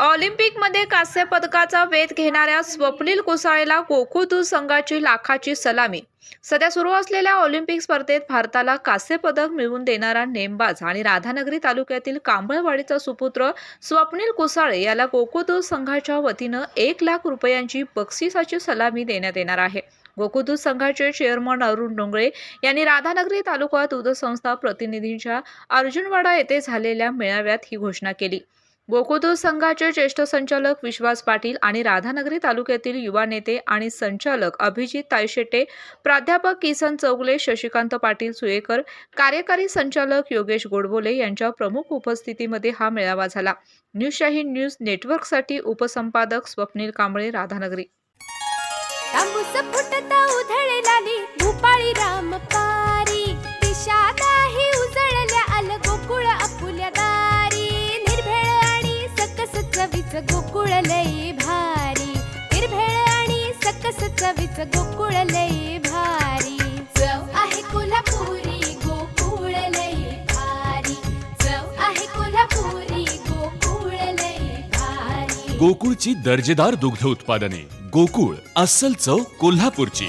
ऑलिम्पिकमध्ये कांस्य पदकाचा वेध घेणाऱ्या स्वप्नील कोसाळेला गोकुळ संघाची लाखाची सलामी. सध्या सुरू असलेल्या ऑलिम्पिक स्पर्धेत भारताला कांस्य पदक मिळवून देणारा नेमबाज आणि राधानगरी तालुक्यातील कांबळवाडीचा सुपुत्र स्वप्नील कोसाळे याला गोकुळ संघाच्या वतीनं एक लाख रुपयांची बक्षिसाची सलामी देण्यात येणार आहे. गोकुदूत संघाचे चेअरमन अरुण डोंगळे यांनी राधानगरी तालुका दूध संस्था प्रतिनिधींच्या अर्जुनवाडा येथे झालेल्या मेळाव्यात ही घोषणा केली. गोकुळ संघाचे ज्येष्ठ संचालक विश्वास पाटील आणि राधानगरी तालुक्यातील युवा नेते आणि संचालक अभिजित तायशेटे प्राध्यापक किसन चौगले शशिकांत पाटील सुयेकर कार्यकारी संचालक योगेश गोडबोले यांच्या प्रमुख उपस्थितीमध्ये हा मेळावा झाला. न्यूजशाहीन न्यूज नेटवर्कसाठी उपसंपादक स्वप्नील कांबळे राधानगरी. राम चवीच गोकुळ लई भारी. निर्भेळ आणि सकस चवीच गोकुळ लई भारी. चव आहे कोल्हापुरी गोकुळ लई भारी. चव आहे कोल्हापुरी गोकुळ लई भारी. गोकुळची दर्जेदार दुग्ध उत्पादने. गोकुळ अस्सल चव कोल्हापूरची.